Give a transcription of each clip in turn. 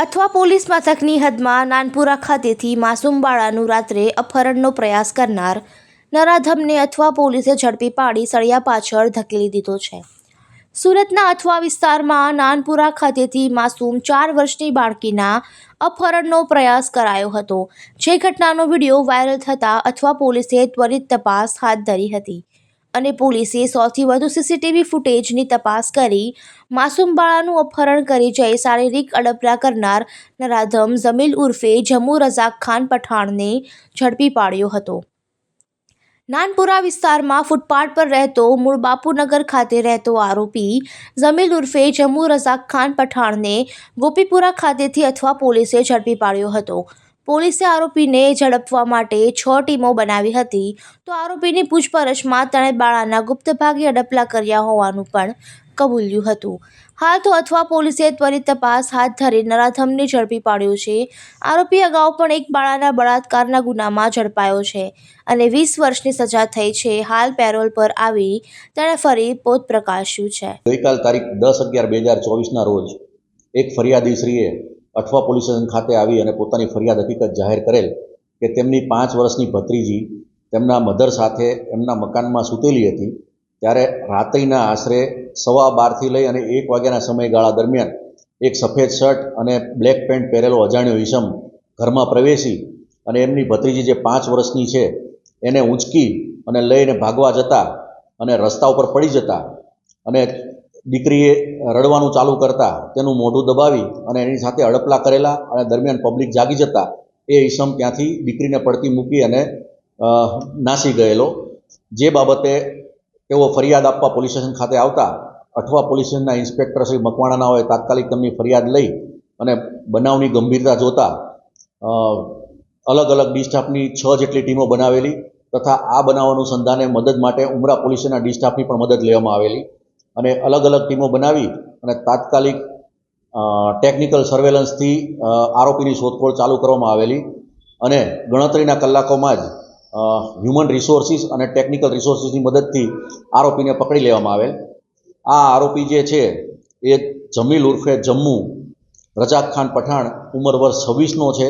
અથવા પોલીસ મથકની હદમાં નાનપુરા ખાતેથી માસૂમ બાળાનું રાત્રે અપહરણનો પ્રયાસ કરનાર નરાધમને અથવા પોલીસે ઝડપી પાડી સળિયા પાછળ ધકેલી દીધો છે. સુરતના અથવા વિસ્તારમાં નાનપુરા ખાતેથી માસૂમ ચાર વર્ષની બાળકીના અપહરણનો પ્રયાસ કરાયો હતો. જે ઘટનાનો વીડિયો વાયરલ થતાં અથવા પોલીસે ત્વરિત તપાસ હાથ ધરી હતી. અને પોલીસે સૌથી વધુ સીસીટીવી ફૂટેજની તપાસ કરી. માસૂમ બાળાનું અપહરણ કરી જઈ શારીરિક અડપલા કરનાર નરાધમ જમીલ ઉર્ફે જમ્મુ રઝાક ખાન પઠાણને ઝડપી પાડ્યો હતો. નાનપુરા વિસ્તારમાં ફૂટપાથ પર રહેતો મૂળ બાપુનગર ખાતે રહેતો આરોપી જમીલ ઉર્ફે જમ્મુ રઝાક ખાન પઠાણને ગોપીપુરા ખાતેથી અથવા પોલીસે ઝડપી પાડ્યો હતો. પોલીસે આરોપીને ઝડપવા માટે છ ટીમો બનાવી હતી. તો આરોપીની પૂછપરછમાં તેણે બાળાના ગુપ્ત ભાગે અડપલા કર્યા હોવાનું પણ કબૂલ્યું હતું. હાલ તો અથવા પોલીસે ત્વરિત તપાસ હાથ ધરી નરાધમને ઝડપી પાડ્યો છે. આરોપી અગાઉ પણ એક બાળાના બળાત્કારના ગુનામાં ઝડપાયો છે અને વીસ વર્ષની સજા થઈ છે. હાલ પેરોલ પર આવી તેણે ફરી પોત પ્રકાશ્યું છે. ગઈકાલ તારીખ દસ અગિયાર બે હજાર ચોવીસના રોજ એક ફરિયાદીશ્રીએ અઠવા પોલીસ સ્ટેશન ખાતે આવી અને પોતાની ફરિયાદ હકીકત જાહેર કરેલ કે તેમની પાંચ વર્ષની ભત્રીજી તેમના મધર સાથે એમના મકાનમાં સૂતેલી હતી, ત્યારે રાત્રિના આશરે સવા બારથી લઈ અને એક વાગ્યાના સમયગાળા દરમિયાન એક સફેદ શર્ટ અને બ્લેક પેન્ટ પહેરેલો અજાણ્યો ઈસમ ઘરમાં પ્રવેશી અને એમની ભત્રીજી જે પાંચ વર્ષની છે એને ઊંચકી અને લઈને ભાગવા જતા અને રસ્તા ઉપર પડી જતા અને દીકરીએ રડવાનું ચાલુ કરતા તેનું મોઢું દબાવી અને એની સાથે અડપલા કરેલા અને દરમિયાન પબ્લિક જાગી જતા એ ઈસમ ત્યાંથી દીકરીને પડતી મૂકી અને નાસી ગયેલો. જે બાબતે તેઓ ફરિયાદ આપવા પોલીસ સ્ટેશન ખાતે આવતા અઠવા પોલીસ સ્ટેશનના ઇન્સ્પેક્ટર શ્રી મકવાણાના હોય તાત્કાલિક તેમની ફરિયાદ લઈ અને બનાવની ગંભીરતા જોતા અલગ અલગ ડિસ્ટાફની છ જેટલી ટીમો બનાવેલી તથા આ બનાવ અનુસંધાને મદદ માટે ઉમરા પોલીસના ડિસ્ટાફની પણ મદદ લેવામાં આવેલી. અને અલગ અલગ ટીમો બનાવી અને તાત્કાલિક ટેકનિકલ સર્વેલન્સથી આરોપીની શોધખોળ ચાલુ કરવામાં આવેલી અને ગણતરીના કલાકોમાં જ હ્યુમન રિસોર્સિસ અને ટેકનિકલ રિસોર્સિસની મદદથી આરોપીને પકડી લેવામાં આવેલ. આ આરોપી જે છે, એ જમીલ ઉર્ફે જમ્મુ રજાક ખાન પઠાણ ઉંમર વર્ષ છવ્વીસનો છે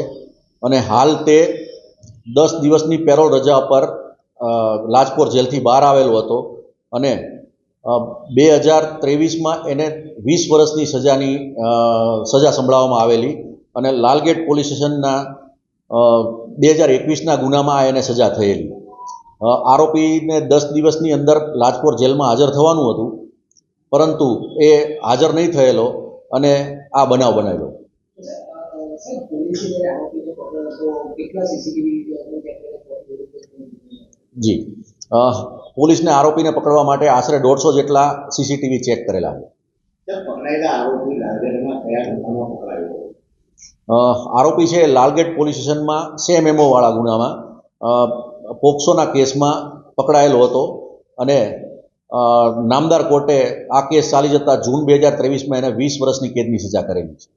અને હાલ તે દસ દિવસની પેરોલ રજા પર લાજપોર જેલથી બહાર આવેલો હતો અને બે હજાર ત્રેવીસમાં એને વીસ વર્ષની સજાની સજા સંભળાવવામાં આવેલી અને લાલગેટ પોલીસ સ્ટેશનના બે હજાર એકવીસના ગુનામાં એને સજા થયેલી. આરોપીને દસ દિવસની અંદર લાજપોર જેલમાં હાજર થવાનું હતું, પરંતુ એ હાજર નહીં થયેલો અને આ બનાવ બનાવ્યો. જી. પોલીસને આરોપીને પકડવા માટે આશરે દોઢસો જેટલા સીસીટીવી ચેક કરેલા છે આરોપી છે લાલગેટ પોલીસ સ્ટેશનમાં સેમ એમઓ વાળા ગુનામાં. પોક્સોના કેસમાં પકડાયેલો હતો અને નામદાર કોર્ટે આ કેસ ચાલી જતા જૂન બે હજાર ત્રેવીસમાં એને વીસ વર્ષની કેદની સજા કરેલી છે.